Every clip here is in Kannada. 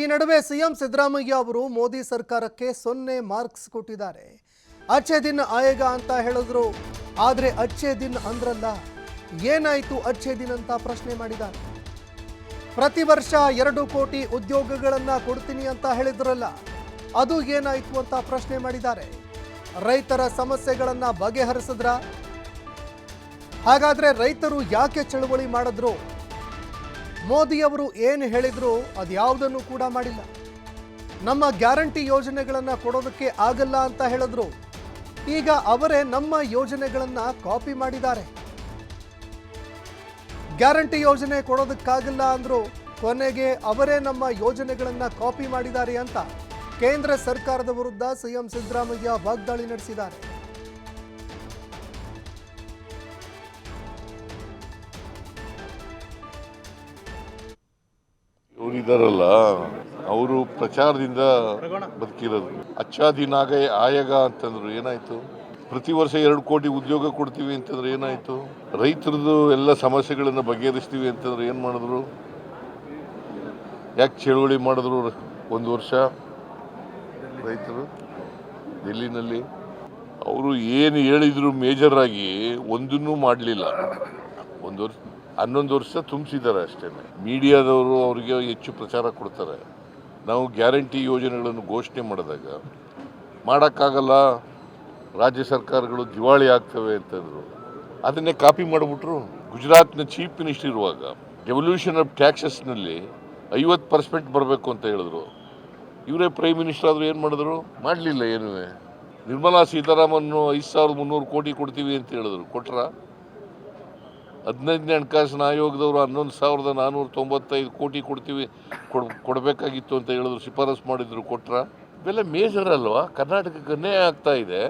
ಈ ನಡುವೆ ಸಿಎಂ ಸಿದ್ದರಾಮಯ್ಯ ಅವರು ಮೋದಿ ಸರ್ಕಾರಕ್ಕೆ ಸೊನ್ನೆ ಮಾರ್ಕ್ಸ್ ಕೊಟ್ಟಿದ್ದಾರೆ. ಅಚ್ಚೆ ದಿನ ಆಯೋಗ ಅಂತ ಹೇಳಿದ್ರು. ಆದರೆ ಅಚ್ಚೆ ದಿನ್ ಅಂದ್ರಲ್ಲ, ಏನಾಯ್ತು ಅಚ್ಚೆ ದಿನ ಅಂತ ಪ್ರಶ್ನೆ ಮಾಡಿದ್ದಾರೆ. ಪ್ರತಿ ವರ್ಷ ಎರಡು ಕೋಟಿ ಉದ್ಯೋಗಗಳನ್ನ ಕೊಡ್ತೀನಿ ಅಂತ ಹೇಳಿದ್ರಲ್ಲ, ಅದು ಏನಾಯ್ತು ಅಂತ ಪ್ರಶ್ನೆ ಮಾಡಿದ್ದಾರೆ. ರೈತರ ಸಮಸ್ಯೆಗಳನ್ನ ಬಗೆಹರಿಸಿದ್ರ? ಹಾಗಾದ್ರೆ ರೈತರು ಯಾಕೆ ಚಳುವಳಿ ಮಾಡಿದ್ರು? ಮೋದಿಯವರು ಏನು ಹೇಳಿದ್ರು ಅದ್ಯಾವುದನ್ನು ಕೂಡ ಮಾಡಿಲ್ಲ. ನಮ್ಮ ಗ್ಯಾರಂಟಿ ಯೋಜನೆಗಳನ್ನು ಕೊಡೋದಕ್ಕೆ ಆಗಲ್ಲ ಅಂತ ಹೇಳಿದ್ರು. ಈಗ ಅವರೇ ನಮ್ಮ ಯೋಜನೆಗಳನ್ನು ಕಾಪಿ ಮಾಡಿದ್ದಾರೆ. ಗ್ಯಾರಂಟಿ ಯೋಜನೆ ಕೊಡೋದಕ್ಕಾಗಲ್ಲ ಅಂದರು ಕೊನೆಗೆ ಅವರೇ ನಮ್ಮ ಯೋಜನೆಗಳನ್ನು ಕಾಪಿ ಮಾಡಿದ್ದಾರೆ ಅಂತ ಕೇಂದ್ರ ಸರ್ಕಾರದ ವಿರುದ್ಧ ಸಿಎಂ ಸಿದ್ದರಾಮಯ್ಯ ವಾಗ್ದಾಳಿ ನಡೆಸಿದ್ದಾರೆ. ಇವರಿದ್ದಾರಲ್ಲ ಅವರು ಪ್ರಚಾರದಿಂದ ಬದುಕಿರೋದು. ಅಚ್ಚಾ ದಿನಾಗ ಆಯಗ ಅಂತಂದ್ರು ಏನಾಯ್ತು? ಪ್ರತಿ ವರ್ಷ ಎರಡು ಕೋಟಿ ಉದ್ಯೋಗ ಕೊಡ್ತೀವಿ ಅಂತಂದ್ರೆ ಏನಾಯ್ತು? ರೈತರದ್ದು ಎಲ್ಲ ಸಮಸ್ಯೆಗಳನ್ನು ಬಗೆಹರಿಸ್ತೀವಿ ಅಂತಂದ್ರೆ ಏನು ಮಾಡಿದ್ರು? ಯಾಕೆ ಚಳುವಳಿ ಮಾಡಿದ್ರು ಒಂದು ವರ್ಷ ರೈತರು ಡೆಲ್ಲಿನಲ್ಲಿ ಅವರು ಏನು ಹೇಳಿದ್ರು ಆಗಿ ಒಂದನ್ನೂ ಮಾಡಲಿಲ್ಲ. ಒಂದು ವರ್ಷ ಹನ್ನೊಂದು ವರ್ಷ ತುಂಬಿಸಿದ್ದಾರೆ ಅಷ್ಟೇ. ಮೀಡಿಯಾದವರು ಅವರಿಗೆ ಹೆಚ್ಚು ಪ್ರಚಾರ ಕೊಡ್ತಾರೆ. ನಾವು ಗ್ಯಾರಂಟಿ ಯೋಜನೆಗಳನ್ನು ಘೋಷಣೆ ಮಾಡಿದಾಗ, ಮಾಡೋಕ್ಕಾಗಲ್ಲ, ರಾಜ್ಯ ಸರ್ಕಾರಗಳು ದಿವಾಳಿ ಆಗ್ತವೆ ಅಂತಂದರು. ಅದನ್ನೇ ಕಾಪಿ ಮಾಡಿಬಿಟ್ರು. ಗುಜರಾತ್ನ ಚೀಫ್ ಮಿನಿಸ್ಟರ್ ಇರುವಾಗ ರೆವಲ್ಯೂಷನ್ ಆಫ್ ಟ್ಯಾಕ್ಸಸ್ನಲ್ಲಿ ಐವತ್ತು ಪರ್ಸೆಂಟ್ ಬರಬೇಕು ಅಂತ ಹೇಳಿದ್ರು. ಇವರೇ ಪ್ರೈಮ್ ಮಿನಿಸ್ಟರ್ ಆದರೂ ಏನು ಮಾಡಿದ್ರು? ಮಾಡಲಿಲ್ಲ ಏನೂ ನಿರ್ಮಲಾ ಸೀತಾರಾಮನ್ ಐದು ಸಾವಿರದ ಮುನ್ನೂರು ಕೋಟಿ ಕೊಡ್ತೀವಿ ಅಂತ ಹೇಳಿದ್ರು. ಕೊಟ್ರಾ? ಹದಿನೈದನೇ ಹಣಕಾಸಿನ ಆಯೋಗದವರು ಹನ್ನೊಂದು ಸಾವಿರದ ನಾನ್ನೂರ ತೊಂಬತ್ತೈದು ಕೋಟಿ ಕೊಡ್ತೀವಿ, ಕೊಡ್, ಕೊಡಬೇಕಾಗಿತ್ತು ಅಂತ ಹೇಳಿದ್ರು, ಶಿಫಾರಸು ಮಾಡಿದ್ರು, ಕೊಟ್ರ. ಬೆಲೆ ಮೇಜರ್ ಅಲ್ವಾ? ಕರ್ನಾಟಕಕ್ಕೆ ಅನ್ಯಾಯ ಆಗ್ತಾ ಇದೆ.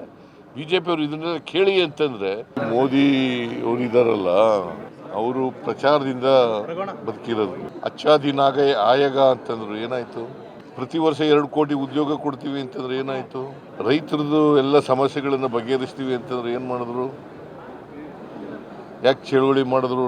ಬಿ ಜೆ ಪಿಯವರು ಇದನ್ನೆಲ್ಲ ಕೇಳಿ ಅಂತಂದ್ರೆ ಮೋದಿ ಅವರು ಇದ್ದಾರಲ್ಲ ಅವರು ಪ್ರಚಾರದಿಂದ ಬದುಕಿರೋದು. ಆಯೋಗ ಆಯಗ ಅಂತಂದ್ರು, ಏನಾಯ್ತು? ಪ್ರತಿ ವರ್ಷ ಎರಡು ಕೋಟಿ ಉದ್ಯೋಗ ಕೊಡ್ತೀವಿ ಅಂತಂದ್ರೆ ಏನಾಯ್ತು? ರೈತರದ್ದು ಎಲ್ಲ ಸಮಸ್ಯೆಗಳನ್ನು ಬಗೆಹರಿಸ್ತೀವಿ ಅಂತಂದ್ರೆ ಏನು ಮಾಡಿದ್ರು? ಯಾಕೆ ಚಳುವಳಿ ಮಾಡಿದ್ರು?